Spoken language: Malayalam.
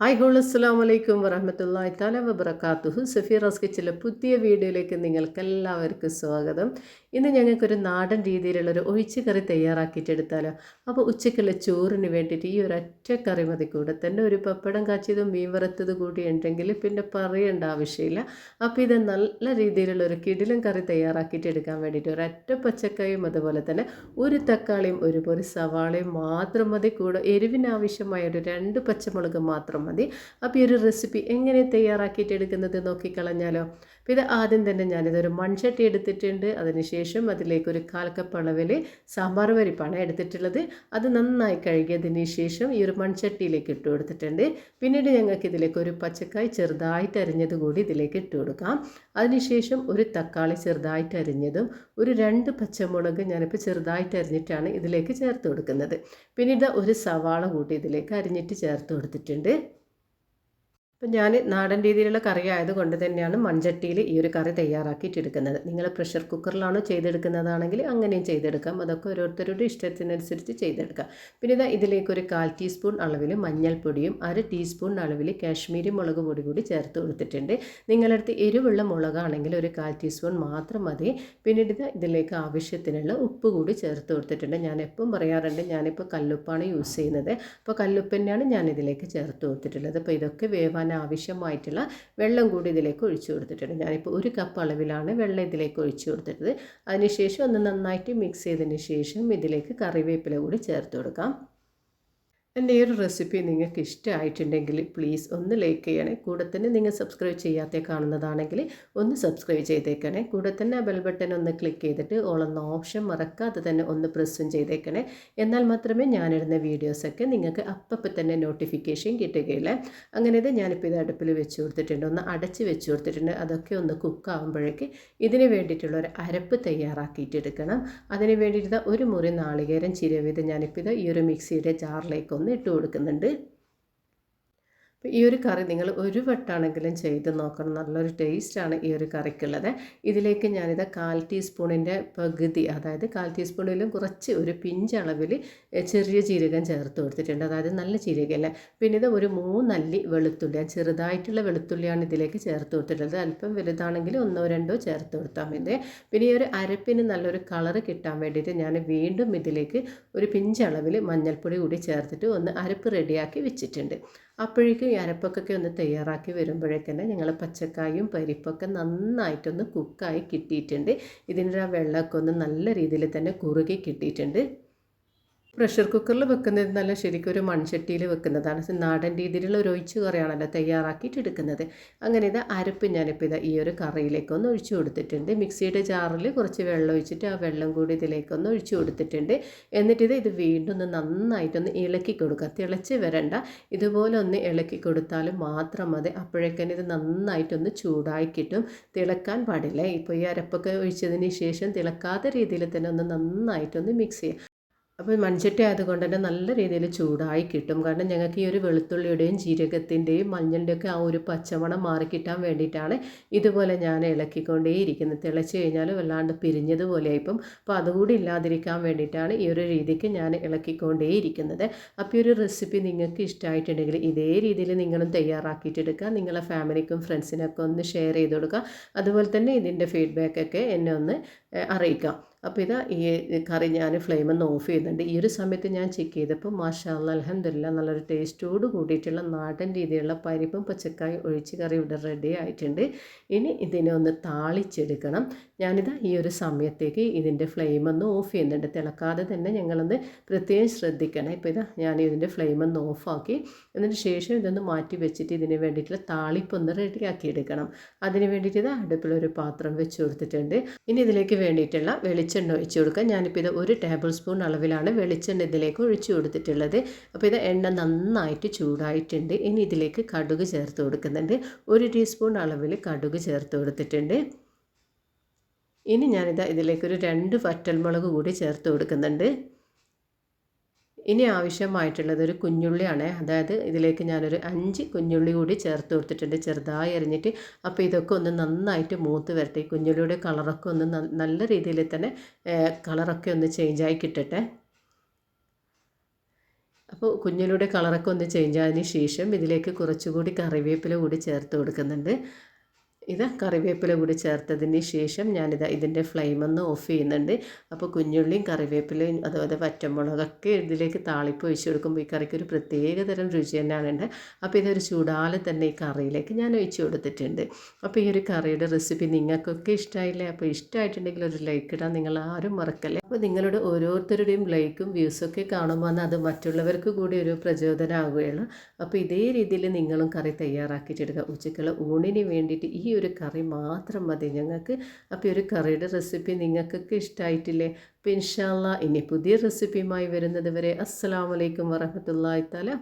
ഹായ് ഹോൾ അസ്സാം വലൈക്കും വറഹമത്തല്ലാ താല വബർക്കാത്തുഹു സഫീറാസ് കിച്ചിലെ പുതിയ വീഡിയോയിലേക്ക് നിങ്ങൾക്ക് എല്ലാവർക്കും സ്വാഗതം. ഇന്ന് ഞങ്ങൾക്കൊരു നാടൻ രീതിയിലുള്ളൊരു ഒഴിച്ച് കറി തയ്യാറാക്കിയിട്ടെടുത്താലോ അപ്പോൾ ഉച്ചയ്ക്കുള്ള ചോറിന് വേണ്ടിയിട്ട് ഈ ഒരു ഒറ്റ കറി മതി. കൂടെ തന്നെ ഒരു പപ്പടം കാച്ചിയതും മീൻ വറുത്തത് കൂടി ഉണ്ടെങ്കിൽ പിന്നെ പറയേണ്ട ആവശ്യമില്ല. അപ്പോൾ ഇത് നല്ല രീതിയിലുള്ള ഒരു കിടിലും കറി തയ്യാറാക്കിയിട്ട് എടുക്കാൻ വേണ്ടിയിട്ട് ഒരൊറ്റ പച്ചക്കറിയും അതുപോലെ തന്നെ ഒരു തക്കാളിയും ഒരുപോലെ സവാളയും മാത്രം മതി. കൂടെ എരിവിനാവശ്യമായ ഒരു രണ്ട് പച്ചമുളക് മാത്രം മതി. അപ്പോൾ ഈ ഒരു റെസിപ്പി എങ്ങനെ തയ്യാറാക്കിയിട്ട് എടുക്കുന്നത് നോക്കിക്കളഞ്ഞാലോ? ഇത് ആദ്യം തന്നെ ഞാനിതൊരു മൺചട്ടി എടുത്തിട്ടുണ്ട്. അതിനുശേഷം അതിലേക്ക് ഒരു കാൽ കപ്പ് അളവിൽ സാമ്പാർ പരിപ്പാണ് എടുത്തിട്ടുള്ളത്. അത് നന്നായി കഴുകിയതിന് ശേഷം ഈ ഒരു മൺചട്ടിയിലേക്ക് ഇട്ട് കൊടുത്തിട്ടുണ്ട്. പിന്നീട് ഞങ്ങൾക്ക് ഇതിലേക്ക് ഒരു പച്ചക്കായ് ചെറുതായിട്ട് അരിഞ്ഞത് കൂടി ഇതിലേക്ക് ഇട്ട് കൊടുക്കാം. അതിനുശേഷം ഒരു തക്കാളി ചെറുതായിട്ട് അരിഞ്ഞതും ഒരു രണ്ട് പച്ചമുളക് ഞാനിപ്പോൾ ചെറുതായിട്ട് അരിഞ്ഞിട്ടാണ് ഇതിലേക്ക് ചേർത്ത് കൊടുക്കുന്നത്. പിന്നീട് ഒരു സവാള കൂട്ടി ഇതിലേക്ക് അരിഞ്ഞിട്ട് ചേർത്ത് കൊടുത്തിട്ടുണ്ട്. അപ്പം ഞാൻ നാടൻ രീതിയിലുള്ള കറി ആയതുകൊണ്ട് തന്നെയാണ് മൺചട്ടിയിൽ ഈ ഒരു കറി തയ്യാറാക്കിയിട്ടെടുക്കുന്നത്. നിങ്ങൾ പ്രഷർ കുക്കറിലാണോ ചെയ്തെടുക്കുന്നതാണെങ്കിൽ അങ്ങനെയും ചെയ്തെടുക്കാം. അതൊക്കെ ഓരോരുത്തരുടെ ഇഷ്ടത്തിനനുസരിച്ച് ചെയ്തെടുക്കാം. പിന്നെ ഇതാ ഇതിലേക്ക് ഒരു കാൽ ടീസ്പൂൺ അളവിൽ മഞ്ഞൾപ്പൊടിയും അര ടീസ്പൂൺ അളവിൽ കാശ്മീരി മുളക് പൊടി കൂടി ചേർത്ത് കൊടുത്തിട്ടുണ്ട്. നിങ്ങളടുത്ത് എരിവുള്ള മുളകാണെങ്കിൽ ഒരു കാൽ ടീസ്പൂൺ മാത്രം മതി. പിന്നീട് ഇത് ഇതിലേക്ക് ആവശ്യത്തിനുള്ള ഉപ്പ് കൂടി ചേർത്ത് കൊടുത്തിട്ടുണ്ട്. ഞാൻ എപ്പം പറയാറുണ്ട് ഞാനിപ്പോൾ കല്ലുപ്പാണ് യൂസ് ചെയ്യുന്നത്. അപ്പോൾ കല്ലുപ്പ് തന്നെയാണ് ഞാൻ ഇതിലേക്ക് ചേർത്ത് കൊടുത്തിട്ടുള്ളത്. അപ്പോൾ ഇതൊക്കെ വേവാൻ ആവശ്യമായിട്ടുള്ള വെള്ളം കൂടി ഇതിലേക്ക് ഒഴിച്ചു കൊടുത്തിട്ടുണ്ട്. ഞാനിപ്പോൾ ഒരു കപ്പ് അളവിലാണ് വെള്ളം ഇതിലേക്ക് ഒഴിച്ചു കൊടുത്തിട്ടത്. അതിനുശേഷം ഒന്ന് നന്നായിട്ട് മിക്സ് ചെയ്തതിന് ശേഷം ഇതിലേക്ക് കറിവേപ്പില കൂടി ചേർത്ത് കൊടുക്കാം. എന്റെ ഈ ഒരു റെസിപ്പി നിങ്ങൾക്ക് ഇഷ്ടമായിട്ടുണ്ടെങ്കിൽ പ്ലീസ് ഒന്ന് ലൈക്ക് ചെയ്യണേ. കൂടെ തന്നെ നിങ്ങൾ സബ്സ്ക്രൈബ് ചെയ്യാത്ത കാണുന്നതാണെങ്കിൽ ഒന്ന് സബ്സ്ക്രൈബ് ചെയ്തേക്കണേ. കൂടെ തന്നെ ആ ബെൽ ബട്ടൺ ഒന്ന് ക്ലിക്ക് ചെയ്തിട്ട് ഓളെന്ന ഓപ്ഷൻ മറക്കാതെ തന്നെ ഒന്ന് പ്രസ്സും ചെയ്തേക്കണേ. എന്നാൽ മാത്രമേ ഞാനിടുന്ന വീഡിയോസൊക്കെ നിങ്ങൾക്ക് അപ്പം തന്നെ നോട്ടിഫിക്കേഷൻ കിട്ടുകയില്ല. അങ്ങനെ ഇത് ഞാനിപ്പോൾ ഇത് അടുപ്പിൽ വെച്ച് കൊടുത്തിട്ടുണ്ട്. ഒന്ന് അടച്ച് വെച്ച് കൊടുത്തിട്ടുണ്ട്. അതൊക്കെ ഒന്ന് കുക്കാവുമ്പോഴേക്ക് ഇതിന് വേണ്ടിയിട്ടുള്ള ഒരു അരപ്പ് തയ്യാറാക്കിയിട്ട് എടുക്കണം. അതിന് വേണ്ടിയിട്ട് ഒരു മുറി നാളികേരം ചിരവിത് ഞാനിപ്പോൾ ഇത് ഈ ഒരു മിക്സിയുടെ ജാറിലേക്ക് ഒന്ന് ഇട്ട് കൊടുക്കുന്നുണ്ട്. അപ്പോൾ ഈ ഒരു കറി നിങ്ങൾ ഒരു വട്ടാണെങ്കിലും ചെയ്ത് നോക്കണം. നല്ലൊരു ടേസ്റ്റാണ് ഈ ഒരു കറിക്കുള്ളത്. ഇതിലേക്ക് ഞാനിത് കാൽ ടീസ്പൂണിന്റെ പകുതി അതായത് കാൽ ടീസ്പൂണിലും കുറച്ച് ഒരു പിഞ്ച് അളവിൽ ചെറിയ ജീരകം ചേർത്ത് കൊടുത്തിട്ടുണ്ട്. അതായത് നല്ല ജീരകമല്ല പിന്നെ ഇത് ഒരു മൂന്നല്ലി വെളുത്തുള്ളി ചെറുതായിട്ടുള്ള വെളുത്തുള്ളിയാണ് ഇതിലേക്ക് ചേർത്ത് കൊടുത്തിട്ടുള്ളത്. അല്പം വലുതാണെങ്കിൽ ഒന്നോ രണ്ടോ ചേർത്ത് കൊടുത്താൽ മതി. പിന്നെ ഈ ഒരു അരപ്പിന് നല്ലൊരു കളറ് കിട്ടാൻ വേണ്ടിയിട്ട് ഞാൻ വീണ്ടും ഇതിലേക്ക് ഒരു പിഞ്ചളവിൽ മഞ്ഞൾപ്പൊടി കൂടി ചേർത്തിട്ട് ഒന്ന് അരപ്പ് റെഡിയാക്കി വെച്ചിട്ടുണ്ട്. അപ്പോഴേക്കും ഈ അരപ്പൊക്കെ ഒന്ന് തയ്യാറാക്കി വരുമ്പോഴേക്കന്നെ ഞങ്ങൾ പച്ചക്കായും പരിപ്പൊക്കെ നന്നായിട്ടൊന്ന് കുക്കായി കിട്ടിയിട്ടുണ്ട്. ഇതിന്റെ ആ വെള്ളമൊക്കെ ഒന്ന് നല്ല രീതിയിൽ തന്നെ കുറുകി കിട്ടിയിട്ടുണ്ട്. പ്രഷർ കുക്കറിൽ വെക്കുന്നത് നല്ല ശരിക്കും ഒരു മൺചട്ടിയിൽ വെക്കുന്നതാണ്. നാടൻ രീതിയിലുള്ള ഒരു ഒഴിച്ച് കറിയാണല്ലോ തയ്യാറാക്കിയിട്ട് എടുക്കുന്നത്. അങ്ങനെ ഇത് അരപ്പ് ഞാനിപ്പോൾ ഇത് ഈ ഒരു കറിയിലേക്ക് ഒന്ന് ഒഴിച്ചു കൊടുത്തിട്ടുണ്ട്. മിക്സിയുടെ ജാറിൽ കുറച്ച് വെള്ളം ഒഴിച്ചിട്ട് ആ വെള്ളം കൂടി ഇതിലേക്കൊന്ന് ഒഴിച്ചു കൊടുത്തിട്ടുണ്ട്. എന്നിട്ടിത് ഇത് വീണ്ടും ഒന്ന് നന്നായിട്ടൊന്ന് ഇളക്കി കൊടുക്കുക. തിളച്ച് വരണ്ട. ഇതുപോലെ ഒന്ന് ഇളക്കി കൊടുത്താൽ മാത്രം മതി. അപ്പോഴേക്കന്നെ ഇത് നന്നായിട്ടൊന്ന് ചൂടായി കിട്ടും. തിളക്കാൻ പാടില്ല. ഇപ്പോൾ ഈ അരപ്പൊക്കെ ഒഴിച്ചതിന് ശേഷം തിളക്കാത്ത രീതിയിൽ തന്നെ ഒന്ന് നന്നായിട്ടൊന്ന് മിക്സ് ചെയ്യുക അപ്പോൾ മൺചട്ടി ആയതുകൊണ്ട് തന്നെ നല്ല രീതിയിൽ ചൂടായി കിട്ടും. കാരണം ഞങ്ങൾക്ക് ഈ ഒരു വെളുത്തുള്ളിയുടെയും ജീരകത്തിന്റെയും മഞ്ഞളിന്റെയൊക്കെ ആ ഒരു പച്ചമണം മാറിക്കിട്ടാൻ വേണ്ടിയിട്ടാണ് ഇതുപോലെ ഞാൻ ഇളക്കിക്കൊണ്ടേയിരിക്കുന്നത് തിളച്ച് കഴിഞ്ഞാൽ വല്ലാണ്ട് പിരിഞ്ഞതുപോലെ ആയിപ്പം അപ്പോൾ അതുകൂടി ഇല്ലാതിരിക്കാൻ വേണ്ടിയിട്ടാണ് ഈ ഒരു രീതിക്ക് ഞാൻ ഇളക്കിക്കൊണ്ടേയിരിക്കുന്നത് അപ്പോൾ ഈ ഒരു റെസിപ്പി നിങ്ങൾക്ക് ഇഷ്ടമായിട്ടുണ്ടെങ്കിൽ ഇതേ രീതിയിൽ നിങ്ങളും തയ്യാറാക്കിയിട്ടെടുക്കുക നിങ്ങളെ ഫാമിലിക്കും ഫ്രണ്ട്സിനൊക്കെ ഒന്ന് ഷെയർ ചെയ്ത് കൊടുക്കുക. അതുപോലെ തന്നെ ഇതിന്റെ ഫീഡ്ബാക്കൊക്കെ എന്നെ ഒന്ന് അറിയിക്കാം. അപ്പോൾ ഇതാ ഈ കറി ഞാൻ ഫ്ലെയിം ഒന്ന് ഓഫ് ചെയ്യുന്നുണ്ട്. ഈ ഒരു സമയത്ത് ഞാൻ ചെക്ക് ചെയ്തപ്പോൾ മാഷാല്ല അലഹമില്ല നല്ലൊരു ടേസ്റ്റോട് കൂടിയിട്ടുള്ള നാടൻ രീതിയിലുള്ള പരിപ്പും പച്ചക്കായും ഒഴിച്ച് കറി ഇവിടെ റെഡി ആയിട്ടുണ്ട്. ഇനി ഇതിനെ ഒന്ന് താളിച്ചെടുക്കണം. ഞാനിതാ ഈ ഒരു സമയത്തേക്ക് ഇതിന്റെ ഫ്ലെയിം ഒന്ന് ഓഫ് ചെയ്യുന്നുണ്ട്. തിളക്കാതെ തന്നെ ഞങ്ങളൊന്ന് പ്രത്യേകം ശ്രദ്ധിക്കണം. ഇപ്പോൾ ഇതാ ഞാൻ ഇതിന്റെ ഫ്ലെയിം ഒന്ന് ഓഫാക്കി എന്നിട്ട് ശേഷം ഇതൊന്ന് മാറ്റി വെച്ചിട്ട് ഇതിന് വേണ്ടിയിട്ടുള്ള താളിപ്പൊന്ന് റെഡിയാക്കി എടുക്കണം. അതിന് വേണ്ടിയിട്ട് ഇത് അടുപ്പിലൊരു പാത്രം വെച്ച് കൊടുത്തിട്ടുണ്ട്. ഇനി ഇതിലേക്ക് വേണ്ടിയിട്ടുള്ള വെളിച്ചെണ്ണ ഒഴിച്ച് കൊടുക്കുക. ഞാനിപ്പോൾ ഇത് ഒരു ടേബിൾ സ്പൂൺ അളവിലാണ് വെളിച്ചെണ്ണ ഇതിലേക്ക് ഒഴിച്ചു കൊടുത്തിട്ടുള്ളത്. അപ്പോൾ ഇത് എണ്ണ നന്നായിട്ട് ചൂടായിട്ടുണ്ട്. ഇനി ഇതിലേക്ക് കടുക് ചേർത്ത് കൊടുക്കുന്നുണ്ട്. ഒരു ടീസ്പൂൺ അളവിൽ കടുക് ചേർത്ത് കൊടുത്തിട്ടുണ്ട്. ഇനി ഞാനിത് ഇതിലേക്കൊരു രണ്ട് വറ്റൽമുളക് കൂടി ചേർത്ത് കൊടുക്കുന്നുണ്ട്. ഇനി ആവശ്യമായിട്ടുള്ളത് ഒരു കുഞ്ഞുള്ളിയാണ്. അതായത് ഇതിലേക്ക് ഞാനൊരു അഞ്ച് കുഞ്ഞുള്ളി കൂടി ചേർത്ത് കൊടുത്തിട്ടുണ്ട്. ചെറുതായി അരിഞ്ഞിട്ട്. അപ്പോൾ ഇതൊക്കെ ഒന്ന് നന്നായിട്ട് മൂത്ത് വരട്ടെ. കുഞ്ഞുള്ളിയുടെ കളറൊക്കെ ഒന്ന് നല്ല രീതിയിൽ തന്നെ കളറൊക്കെ ഒന്ന് ചേഞ്ചായി കിട്ടട്ടെ. അപ്പോൾ കുഞ്ഞിലൂടെ കളറൊക്കെ ഒന്ന് ചേഞ്ച് ആയതിന് ശേഷം ഇതിലേക്ക് കുറച്ചുകൂടി കറിവേപ്പില കൂടി ചേർത്ത് കൊടുക്കുന്നുണ്ട്. ഇത് കറിവേപ്പില കൂടി ചേർത്തതിന് ശേഷം ഞാനിത് ഇതിന്റെ ഫ്ലെയിം ഒന്ന് ഓഫ് ചെയ്യുന്നുണ്ട്. അപ്പോൾ കുഞ്ഞുള്ളിയും കറിവേപ്പിലയും അതുപോലെ വറ്റമുളകൊക്കെ ഇതിലേക്ക് താളിപ്പ് ഒഴിച്ച് കൊടുക്കുമ്പോൾ ഈ കറിക്ക് ഒരു പ്രത്യേക തരം രുചി തന്നെയാണ് ഉണ്ട്. അപ്പോൾ ഇതൊരു ചൂടാലെ തന്നെ ഈ കറിയിലേക്ക് ഞാൻ ഒഴിച്ച് കൊടുത്തിട്ടുണ്ട്. അപ്പോൾ ഈ ഒരു കറിയുടെ റെസിപ്പി നിങ്ങൾക്കൊക്കെ ഇഷ്ടമായില്ലേ അപ്പോൾ ഇഷ്ടമായിട്ടുണ്ടെങ്കിൽ ഒരു ലൈക്ക് ഇടാൻ നിങ്ങൾ ആരും മറക്കല്ലേ? അപ്പോൾ നിങ്ങളുടെ ഓരോരുത്തരുടെയും ലൈക്കും വ്യൂസൊക്കെ കാണുമ്പോൾ അത് മറ്റുള്ളവർക്ക് കൂടി ഒരു പ്രചോദനമാകുകയുള്ളൂ അപ്പോൾ ഇതേ രീതിയിൽ നിങ്ങളും കറി തയ്യാറാക്കിയിട്ടെടുക്കുക. ഉച്ചക്കുള്ള ഊണിന് വേണ്ടിയിട്ട് ഈ ഒരു കറി മാത്രം മതി ഞങ്ങൾക്ക്. അപ്പോൾ ഒരു കറിയുടെ റെസിപ്പി നിങ്ങൾക്കൊക്കെ ഇഷ്ടമായിട്ടില്ലേ അപ്പോൾ ഇൻഷാല്ല ഇനി പുതിയ റെസിപ്പിയുമായി വരുന്നത് വരെ അസ്സാം വലൈക്കും വറഹമത്തല്ലാ തല